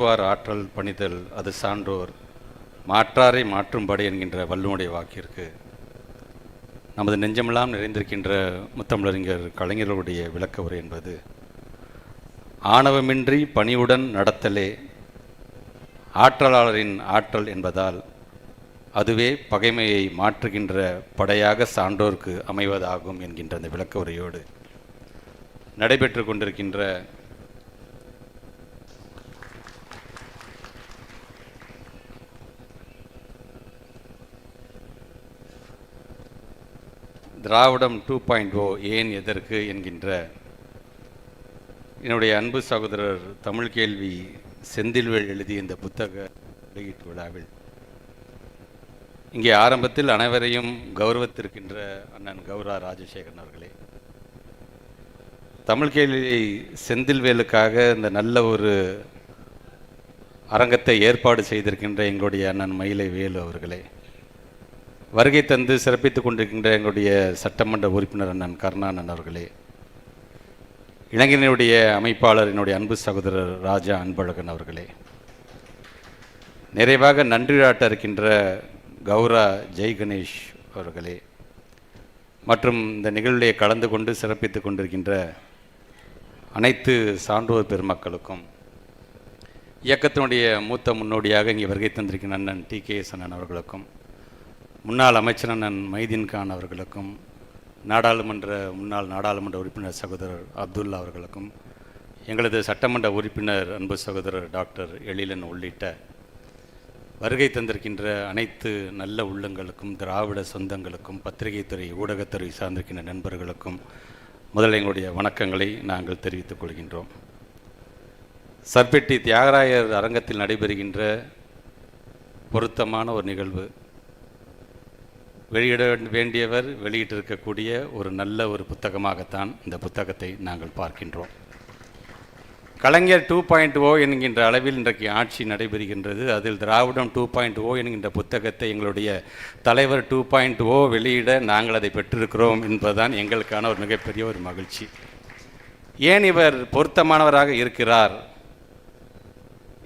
வார் ஆற்றல் பணிதல் அது சான்றோர். மாற்றாரை மாற்றும்படி என்கின்ற வள்ளுவனுடைய வாக்கிற்கு நமது நெஞ்சமெல்லாம் நிறைந்திருக்கின்ற முத்தமிழறிஞர் கலைஞர்களுடைய விளக்க உரை என்பது ஆணவமின்றி பணிவுடன் நடத்தலே ஆற்றலாளரின் ஆற்றல் என்பதால் அதுவே பகைமையை மாற்றுகின்ற படையாக சான்றோர்க்கு அமைவதாகும் என்கின்ற அந்த விளக்க உரையோடு நடைபெற்று கொண்டிருக்கின்ற திராவிடம் டூ பாயிண்ட் ஓ ஏன் எதற்கு என்கின்ற என்னுடைய அன்பு சகோதரர் தமிழ் கேள்வி செந்தில்வேல் எழுதிய இந்த புத்தக வெளியீட்டு விழாவில். இங்கே ஆரம்பத்தில் அனைவரையும் கௌரவத்திருக்கின்ற அண்ணன் கௌரா ராஜசேகரன் அவர்களே. தமிழ் கேள்வியை செந்தில்வேலுக்காக இந்த நல்ல ஒரு அரங்கத்தை ஏற்பாடு செய்திருக்கின்ற எங்களுடைய அண்ணன் மயிலை வேலு அவர்களே. வருகை தந்து சிறப்பித்துக் கொண்டிருக்கின்ற எங்களுடைய சட்டமன்ற உறுப்பினர் அண்ணன் கருணானன் அவர்களே இளைஞனுடைய அமைப்பாளர் என்னுடைய அன்பு சகோதரர் ராஜா அன்பழகன் அவர்களே நிறைவாக நன்றியாட்ட இருக்கின்ற கௌரா ஜெய் கணேஷ் அவர்களே மற்றும் இந்த நிகழ்விலே கலந்து கொண்டு சிறப்பித்துக் கொண்டிருக்கின்ற அனைத்து சான்றோர் பெருமக்களுக்கும் இயக்கத்தினுடைய மூத்த முன்னோடியாக இங்கே வருகை தந்திருக்கின்ற அண்ணன் டி கே எஸ் அண்ணன் அவர்களுக்கும் முன்னாள் அமைச்சர் அண்ணன் மைதீன் கான் அவர்களுக்கும் நாடாளுமன்ற முன்னாள் நாடாளுமன்ற உறுப்பினர் சகோதரர் அப்துல்லா அவர்களுக்கும் எங்களது சட்டமன்ற உறுப்பினர் அன்பு சகோதரர் டாக்டர் எழிலன் உள்ளிட்ட வருகை தந்திருக்கின்ற அனைத்து நல்ல உள்ளங்களுக்கும் திராவிட சொந்தங்களுக்கும் பத்திரிகைத்துறை ஊடகத்துறை சார்ந்திருக்கின்ற நண்பர்களுக்கும் முதல்ல எங்களுடைய வணக்கங்களை நாங்கள் தெரிவித்துக் கொள்கின்றோம். சர்பெட்டி தியாகராயர் அரங்கத்தில் நடைபெறுகின்ற பொருத்தமான ஒரு நிகழ்வு. வெளியிட வேண்டியவர் வெளியிட்டிருக்கக்கூடிய ஒரு நல்ல ஒரு புத்தகமாகத்தான் இந்த புத்தகத்தை நாங்கள் பார்க்கின்றோம். கலைஞர் டூ பாயிண்ட் ஓ என்கின்ற அளவில் இன்றைக்கு ஆட்சி நடைபெறுகின்றது. அதில் திராவிடம் டூ பாயிண்ட் ஓ என்கின்ற புத்தகத்தை எங்களுடைய தலைவர் டூ பாயிண்ட் ஓ வெளியிட நாங்கள் அதை பெற்றிருக்கிறோம் என்பதுதான் எங்களுக்கான ஒரு மிகப்பெரிய ஒரு மகிழ்ச்சி. ஏன் இவர் பொருத்தமானவராக இருக்கிறார்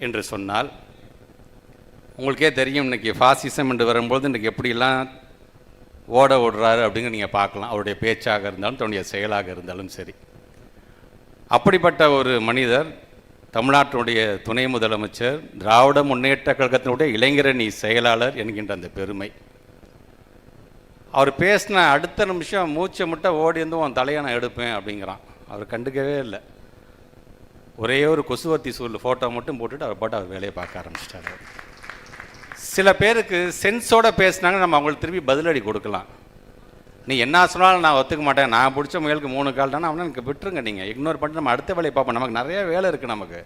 என்று சொன்னால் உங்களுக்கே தெரியும் இன்றைக்கி ஃபாசிசம் என்று வரும்போது இன்றைக்கி எப்படிலாம் ஓட ஓடுறாரு அப்படிங்கிற நீங்கள் பார்க்கலாம். அவருடைய பேச்சாக இருந்தாலும் தன்னுடைய செயலாக இருந்தாலும் சரி. அப்படிப்பட்ட ஒரு மனிதர் தமிழ்நாட்டினுடைய துணை முதலமைச்சர் திராவிட முன்னேற்ற கழகத்தினுடைய இளைஞரணி செயலாளர் என்கின்ற அந்த பெருமை. அவர் பேசின அடுத்த நிமிஷம் மூச்சை முட்டை ஓடி இருந்து உன் தலையை நான் எடுப்பேன் அப்படிங்கிறான். அவர் கண்டுக்கவே இல்லை. ஒரே ஒரு கொசுவத்தி சூழல் ஃபோட்டோ மட்டும் போட்டுட்டு அவர் பாட்டு அவர் வேலையை பார்க்க ஆரம்பிச்சிட்டாரு. சில பேருக்கு சென்ஸோட பேசுனாங்க நம்ம அவங்களுக்கு திருப்பி பதிலடி கொடுக்கலாம். நீ என்ன சொன்னாலும் நான் ஒத்துக்க மாட்டேன். நான் பிடிச்ச முயலுக்கு மூணு கால் தானே அவனை எனக்கு விட்டுருங்க நீங்கள் இக்னோர் பண்ணிட்டு நம்ம அடுத்த வேலையை பார்ப்போம். நமக்கு நிறைய வேலை இருக்குது நமக்கு.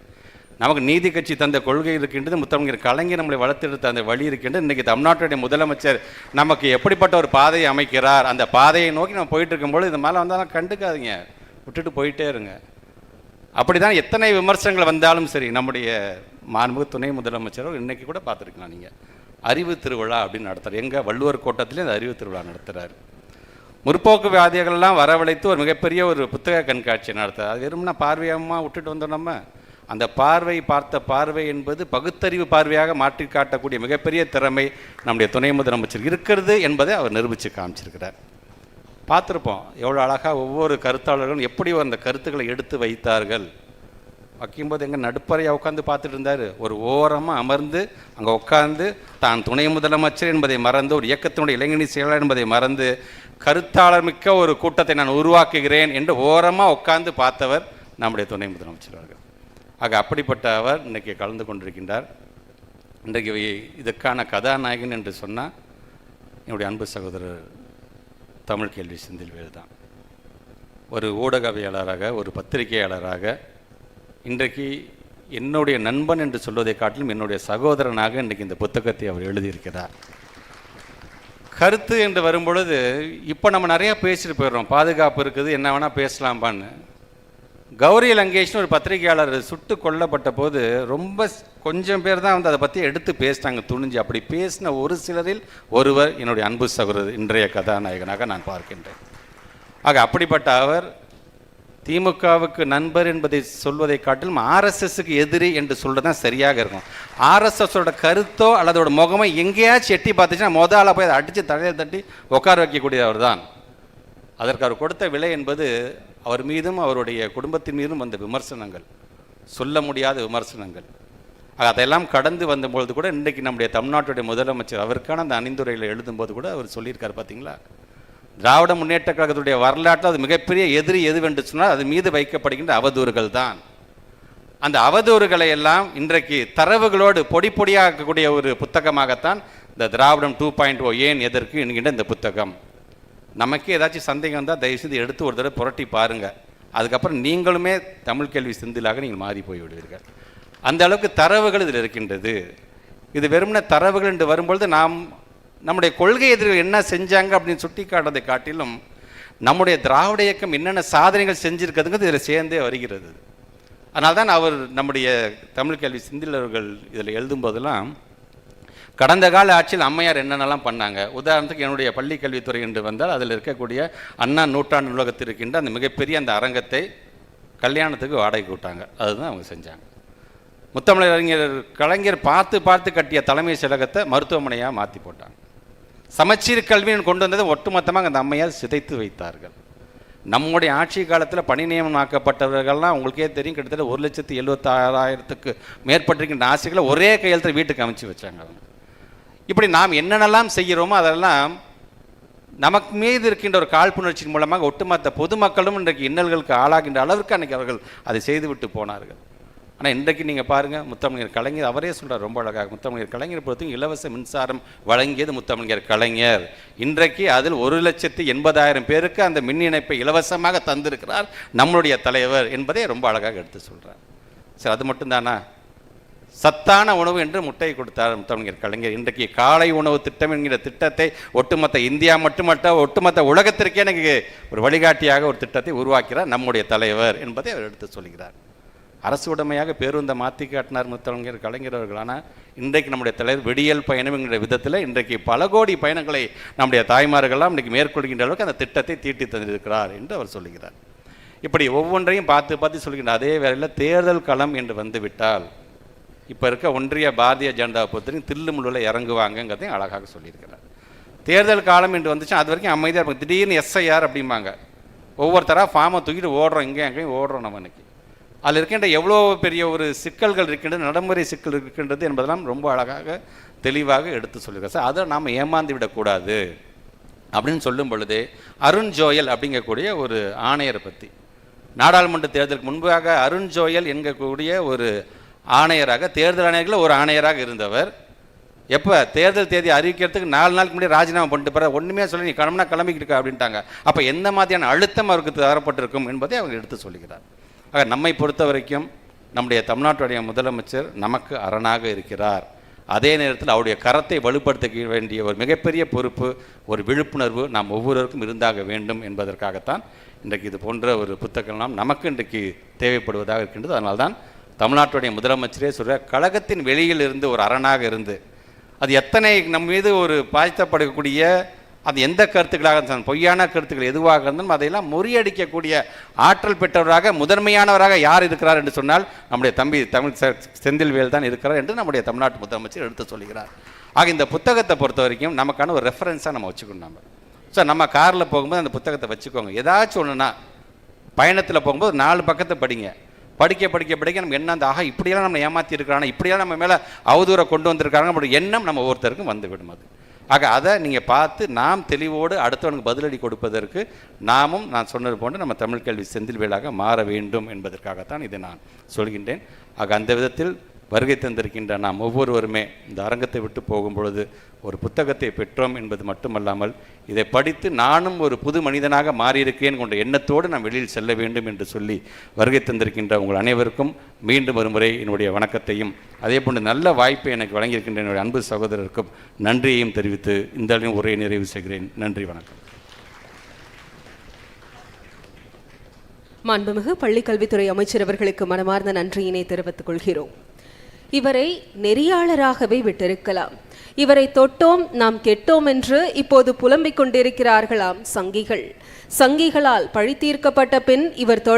நமக்கு நீதி கட்சி தந்த கொள்கை இருக்கின்றது முத்தமிழர் கலைஞர் நம்மளை வளர்த்தெடுத்த அந்த வழி இருக்கின்றது. இன்றைக்கி தமிழ்நாட்டுடைய முதலமைச்சர் நமக்கு எப்படிப்பட்ட ஒரு பாதையை அமைக்கிறார் அந்த பாதையை நோக்கி நம்ம போயிட்டு இருக்கும்போது இது மேலே வந்தாலும் கண்டுக்காதீங்க. விட்டுட்டு போயிட்டே இருங்க. அப்படி தான் எத்தனை விமர்சனங்கள் வந்தாலும் சரி நம்முடைய மாண்புமிகு துணை முதலமைச்சரோ இன்றைக்கி கூட பார்த்துருக்கலாம் நீங்கள் அறிவு திருவிழா அப்படின்னு நடத்துகிறார் எங்கள் வள்ளுவர் கோட்டத்திலே அந்த அறிவு திருவிழா நடத்துகிறார் முற்போக்குவாதிகள்லாம் வரவழைத்து ஒரு மிகப்பெரிய ஒரு புத்தக கண்காட்சி நடத்துகிறார் அது வெறும்னா பார்வையமாக விட்டுட்டு வந்தோம் நம்ம. அந்த பார்வை பார்த்த பார்வை என்பது பகுத்தறிவு பார்வையாக மாற்றி காட்டக்கூடிய மிகப்பெரிய திறமை நம்முடைய துணை முதலமைச்சர் இருக்கிறது என்பதை அவர் நிரூபித்து காமிச்சிருக்கிறார். பார்த்துருப்போம் எவ்வளோ அழகாக ஒவ்வொரு கருத்தாளர்களும் எப்படி அந்த கருத்துக்களை எடுத்து வைத்தார்கள். வைக்கும்போது எங்கள் நடுப்பறையாக உட்காந்து பார்த்துட்டு இருந்தார். ஒரு ஓரமாக அமர்ந்து அங்கே உட்காந்து தான் துணை முதலமைச்சர் என்பதை மறந்து ஒரு இயக்கத்தினுடைய இளைஞனி செயலாளர் என்பதை மறந்து கருத்தாளர் மிக்க ஒரு கூட்டத்தை நான் உருவாக்குகிறேன் என்று ஓரமாக உட்காந்து பார்த்தவர் நம்முடைய துணை முதலமைச்சர் அவர்கள். ஆக அப்படிப்பட்ட அவர் இன்றைக்கி கலந்து கொண்டிருக்கின்றார். இன்றைக்கு இதுக்கான கதாநாயகன் என்று சொன்னால் என்னுடைய அன்பு சகோதரர் தமிழ் கேள்வி செந்தில்வேல் தான் ஒரு ஊடகவியலாளராக ஒரு பத்திரிகையாளராக இன்றைக்கு என்னுடைய நண்பன் என்று சொல்வதை காட்டிலும் என்னுடைய சகோதரனாக இன்றைக்கு இந்த புத்தகத்தை அவர் எழுதியிருக்கிறார். கருத்து என்று வரும்பொழுது இப்போ நம்ம நிறையா பேசிட்டு போயிடுறோம். பாதுகாப்பு இருக்குது என்ன வேணால் பேசலாம்பான்னு. கௌரி லங்கேஷ்னு ஒரு பத்திரிகையாளர் சுட்டு கொல்லப்பட்ட போது ரொம்ப கொஞ்சம் பேர் தான் வந்து அதை பற்றி எடுத்து பேசிட்டாங்க துணிஞ்சு. அப்படி பேசின ஒரு சிலரில் ஒருவர் என்னுடைய அன்பு சகோதரர் இன்றைய கதாநாயகனாக நான் பார்க்கின்றேன். ஆக அப்படிப்பட்ட அவர் திமுகவுக்கு நண்பர் என்பதை சொல்வதை காட்டிலும் ஆர்எஸ்எஸ்க்கு எதிரி என்று சொல்றது தான் சரியாக இருக்கும். ஆர்எஸ்எஸோட கருத்தோ அல்லது அதோட முகமோ எங்கேயாச்சும் எட்டி பார்த்துச்சுன்னா முத போய் அதை அடித்து தலையில் தட்டி உட்கார வைக்கக்கூடியவர் தான். அதற்கு அவர் கொடுத்த விலை என்பது அவர் மீதும் அவருடைய குடும்பத்தின் மீதும் வந்த விமர்சனங்கள். சொல்ல முடியாத விமர்சனங்கள். அதையெல்லாம் கடந்து வந்தபொழுது கூட இன்றைக்கு நம்முடைய தமிழ்நாட்டுடைய முதலமைச்சர் அவருக்கான அந்த அணிந்துரையில் எழுதும்போது கூட அவர் சொல்லியிருக்காரு பார்த்தீங்களா? திராவிட முன்னேற்ற கழகத்துடைய வரலாற்றில் அது மிகப்பெரிய எதிரி எதுவென்று சொன்னால் அது மீது வைக்கப்படுகின்ற அவதூறுகள் தான். அந்த அவதூறுகளை எல்லாம் இன்றைக்கு தரவுகளோடு பொடி பொடியாக்கக்கூடிய ஒரு புத்தகமாகத்தான் இந்த திராவிடம் டூ பாயிண்ட் ஓ ஏன் எதற்கு என்கின்ற இந்த புத்தகம். நமக்கே ஏதாச்சும் சந்தேகம் இருந்தால் தயவுசெய்து எடுத்து ஒரு தடவை புரட்டி பாருங்கள் அதுக்கப்புறம் நீங்களுமே தமிழ் கேள்வி சிந்திலாக நீங்கள் மாறி போய் விடுவீர்கள். அந்த அளவுக்கு தரவுகள் இதில் இருக்கின்றது. இது வெறுமனே தரவுகள் என்று வரும்பொழுது நாம் நம்முடைய கொள்கை எதிரிகள் என்ன செஞ்சாங்க அப்படின்னு சுட்டி காட்டுறதை காட்டிலும் நம்முடைய திராவிட இயக்கம் என்னென்ன சாதனைகள் செஞ்சுருக்கிறதுங்கிறது இதில் சேர்ந்தே வருகிறது. அதனால தான் அவர் நம்முடைய தமிழ் கல்வி சிந்திலர்கள் இதில் எழுதும்போதெல்லாம் கடந்த கால ஆட்சியில் அம்மையார் என்னென்னலாம் பண்ணாங்க? உதாரணத்துக்கு என்னுடைய பள்ளி கல்வித்துறை என்று வந்தால் அதில் இருக்கக்கூடிய அண்ணா நூற்றாண்டு நூலகத்தில் இருக்கின்ற அந்த மிகப்பெரிய அந்த அரங்கத்தை கல்யாணத்துக்கு வாடகைக்கு விட்டாங்க. அதுதான் அவங்க செஞ்சாங்க. முத்தமிழர் அறிஞர் கலைஞர் பார்த்து பார்த்து கட்டிய தலைமை செயலகத்தை மருத்துவமனையாக மாற்றி போட்டாங்க. சமச்சீர் கல்வின்னு கொண்டு வந்ததை ஒட்டுமொத்தமாக அந்த அம்மையார் சிதைத்து வைத்தார்கள். நம்முடைய ஆட்சி காலத்தில் பணி நியமனமாக்கப்பட்டவர்கள்லாம் உங்களுக்கே தெரியும் கிட்டத்தட்ட ஒரு லட்சத்தி எழுபத்தாறாயிரத்துக்கு மேற்பட்டிருக்கின்ற ஆசைகளை ஒரே கையெழுத்தில் வீட்டுக்கு அமைச்சு வச்சாங்க அவங்க. இப்படி நாம் என்னென்னலாம் செய்கிறோமோ அதெல்லாம் நமக்கு மீது இருக்கின்ற ஒரு காழ்ப்புணர்ச்சியின் மூலமாக ஒட்டுமொத்த பொதுமக்களும் இன்றைக்கு இன்னல்களுக்கு ஆளாகின்ற அளவிற்கு அன்றைக்கி அவர்கள் அதை செய்துவிட்டு போனார்கள். ஆனால் இன்றைக்கு நீங்கள் பாருங்கள் முத்தமிழர் கலைஞர் அவரே சொல்கிறார் ரொம்ப அழகாக முத்தமிழர் கலைஞர் பொறுத்தவரைக்கும் இலவச மின்சாரம் வழங்கியது முத்தமிழர் கலைஞர். இன்றைக்கு அதில் ஒரு லட்சத்து எண்பதாயிரம் பேருக்கு அந்த மின் இணைப்பை இலவசமாக தந்திருக்கிறார் நம்மளுடைய தலைவர் என்பதை ரொம்ப அழகாக எடுத்து சொல்கிறார் சரி அது மட்டும்தானா? சத்தான உணவு என்று முட்டை கொடுத்தார் முத்தமிழர் கலைஞர். இன்றைக்கு காலை உணவு திட்டம் என்கிற திட்டத்தை ஒட்டுமொத்த இந்தியா மட்டுமல்ல ஒட்டுமொத்த உலகத்திற்கே எனக்கு ஒரு வழிகாட்டியாக ஒரு திட்டத்தை உருவாக்கிறார் நம்முடைய தலைவர் என்பதை அவர் எடுத்து சொல்கிறார். அரசு உடைமையாக பேருந்தை மாற்றி காட்டினார் முத்தலைஞர் கலைஞர் அவர்கள் ஆனால் இன்றைக்கு நம்முடைய தலைவர் வெடியல் பயணம் என்கிற விதத்தில் இன்றைக்கு பல கோடி பயணங்களை நம்முடைய தாய்மார்கள்லாம் இன்றைக்கு மேற்கொள்கின்ற அளவுக்கு அந்த திட்டத்தை தீட்டி தந்திருக்கிறார் என்று அவர் சொல்லுகிறார். இப்படி ஒவ்வொன்றையும் பார்த்து பார்த்து சொல்கின்ற அதே வேளையில் தேர்தல் களம் என்று வந்துவிட்டால் இப்போ இருக்க ஒன்றிய பாரதிய ஜனதா பொறுத்தவரைக்கும் தில்லுமுள்ளில் இறங்குவாங்கங்கிறதையும் அழகாக சொல்லியிருக்கிறார். தேர்தல் காலம் என்று வந்துச்சு அது வரைக்கும் அமைதியாக இருப்பாங்க. திடீர்னு எஸ்ஐஆர் அப்படிம்பாங்க. ஒவ்வொருத்தராக ஃபார்மை தூக்கிட்டு ஓடுறோம் இங்கே அங்கேயும் ஓடுறோம் நம்ம இன்னைக்கு. அதில் இருக்கின்ற எவ்வளோ பெரிய ஒரு சிக்கல்கள் இருக்கின்றது நடைமுறை சிக்கல் இருக்கின்றது என்பதெல்லாம் ரொம்ப அழகாக தெளிவாக எடுத்து சொல்லியிருக்கார். சார் அதை நாம் ஏமாந்து விடக்கூடாது அப்படின்னு சொல்லும் பொழுது அருண் ஜோயல் அப்படிங்கக்கூடிய ஒரு ஆணையரை பற்றி நாடாளுமன்ற தேர்தலுக்கு முன்பாக அருண் ஜோயல் என்கக்கூடிய ஒரு ஆணையராக தேர்தல் ஆணையர்களில் ஒரு ஆணையராக இருந்தவர். எப்போ? தேர்தல் தேதி அறிவிக்கிறதுக்கு நாலு நாளுக்கு முன்னாடி ராஜினாமா பண்ணிட்டு போகிற ஒன்றுமே சொல்லி நீ கிளம்புனா கிளம்பிக்கிட்டு இருக்க அப்படின்ட்டாங்க. அப்போ எந்த மாதிரியான அழுத்தம் அவருக்கு தரப்பட்டிருக்கும் என்பதை அவங்க எடுத்து சொல்லுகிறார். ஆக நம்மை பொறுத்த வரைக்கும் நம்முடைய தமிழ்நாட்டுடைய முதலமைச்சர் நமக்கு அரணாக இருக்கிறார். அதே நேரத்தில் அவருடைய கரத்தை வலுப்படுத்த வேண்டிய ஒரு மிகப்பெரிய பொறுப்பு ஒரு விழிப்புணர்வு நாம் ஒவ்வொருவருக்கும் இருந்தாக வேண்டும் என்பதற்காகத்தான் இன்றைக்கு இது போன்ற ஒரு புத்தகம்லாம் நமக்கு இன்றைக்கு தேவைப்படுவதாக இருக்கின்றது. அதனால்தான் தமிழ்நாட்டுடைய முதலமைச்சரே சொல்கிற கழகத்தின் வெளியில் இருந்து ஒரு அரணாக இருந்து அது எத்தனை நம் மீது ஒரு பாய்த்தப்படக்கூடிய அது எந்த கருத்துக்களாக இருந்தாலும் பொய்யான கருத்துக்கள் எதுவாக இருந்தாலும் அதையெல்லாம் முறியடிக்கக்கூடிய ஆற்றல் பெற்றவராக முதன்மையானவராக யார் இருக்கிறார் என்று சொன்னால் நம்முடைய தம்பி தமிழ் செந்தில்வேல் தான் இருக்கிறார் என்று நம்முடைய தமிழ்நாட்டு முதலமைச்சர் எடுத்து சொல்கிறார் ஆக இந்த புத்தகத்தை பொறுத்த வரைக்கும் நமக்கான ஒரு ரெஃபரன்ஸாக நம்ம வச்சுக்கணும் நம்ம. ஸோ நம்ம காரில் போகும்போது அந்த புத்தகத்தை வச்சுக்கோங்க. ஏதாச்சும் ஒன்றுனா பயணத்தில் போகும்போது நாலு பக்கத்தை படிங்க. படிக்க படிக்க படிக்க நம்ம என்ன அந்த ஆக இப்படியெல்லாம் நம்ம ஏமாற்றி இருக்கிறாங்க இப்படியெல்லாம் நம்ம மேலே அவதூறை கொண்டு வந்திருக்காங்க நம்மளுடைய எண்ணம் நம்ம ஒவ்வொருத்தருக்கும் வந்து விடும் அது. ஆக அதை நீங்கள் பார்த்து நாம் தெளிவோடு அடுத்தவனுக்கு பதிலடி கொடுப்பதற்கு நாமும் நான் சொன்னது போன்று நம்ம தமிழ் கல்வி செந்தில் செந்தில்வேலாக மாற வேண்டும் என்பதற்காகத்தான் இதை நான் சொல்கின்றேன். ஆக அந்த விதத்தில் வருகை தந்திருக்கின்ற நாம் ஒவ்வொருவருமே இந்த அரங்கத்தை விட்டு போகும் பொழுது ஒரு புத்தகத்தை பெற்றோம் என்பது மட்டுமல்லாமல் இதை படித்து நானும் ஒரு புது மனிதனாக மாறியிருக்கேன் கொண்ட எண்ணத்தோடு நான் வெளியில் செல்ல வேண்டும் என்று சொல்லி வருகை தந்திருக்கின்ற உங்கள் அனைவருக்கும் மீண்டும் ஒரு முறை என்னுடைய வணக்கத்தையும் அதே போன்று நல்ல வாய்ப்பை எனக்கு வழங்கியிருக்கின்ற என்னுடைய அன்பு சகோதரருக்கும் நன்றியையும் தெரிவித்து இந்த அளவில் உரையை நிறைவு செய்கிறேன். நன்றி வணக்கம். மாண்புமிகு பள்ளிக்கல்வித்துறை அமைச்சர் அவர்களுக்கு மனமார்ந்த நன்றியினை தெரிவித்துக் கொள்கிறோம். இவரை நெறியாளராகவே விட்டிருக்கலாம். இவரை தொட்டோம் நாம் கெட்டோம் என்று இப்போது புலம்பிக் கொண்டிருக்கிறார்களாம் சங்கிகள். சங்கிகளால் பழி தீர்க்கப்பட்ட பின் இவர் தொட